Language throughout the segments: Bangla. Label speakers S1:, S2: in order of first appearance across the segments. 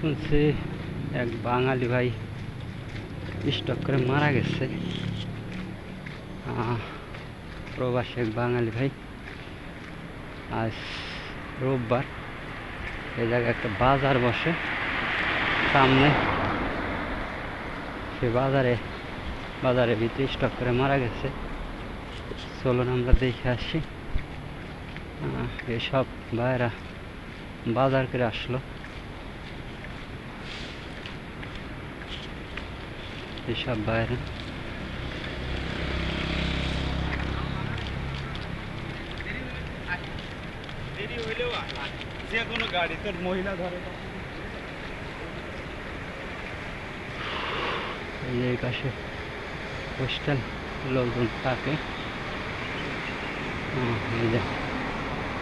S1: শুনছি এক বাঙালি ভাই স্টক করে মারা গেছে। প্রবাসী এক বাঙালি ভাই। আজ রোববার, এ জায়গায় একটা বাজার বসে। সামনে সে বাজারে, বাজারের ভিতরে স্টক করে মারা গেছে। চলুন আমরা দেখে আসি। এসব ভাইরা বাজার করে আসলো। এসব বাইরে
S2: যে
S1: এই পাশে পোস্টাল লোকজন থাকে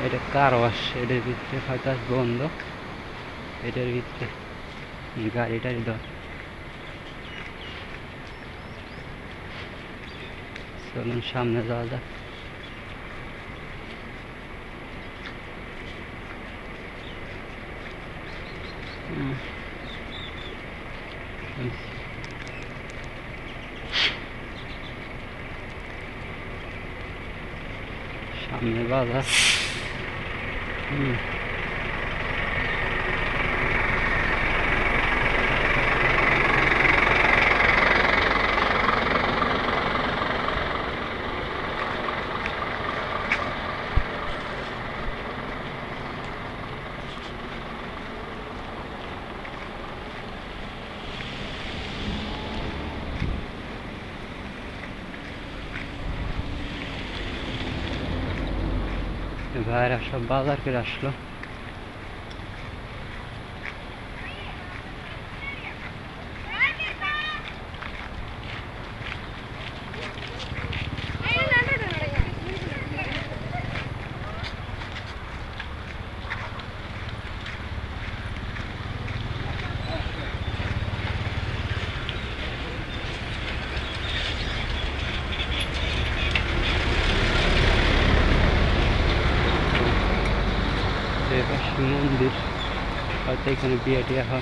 S1: এটা কার ওয়াশ এটার ভিতরে হয়তো বন্ধ এটার ভিতরে গাড়ি ধর bakıyorum Şam Nezal'da. Şam Nezal'da. Hmm. হুম সব বাজার করে আসলো Beybaşı Mandir. But they can be idea how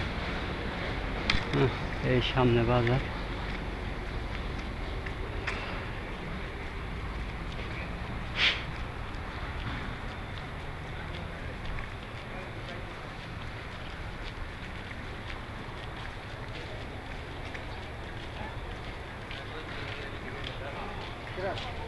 S1: ये सामने बाजार Yeah.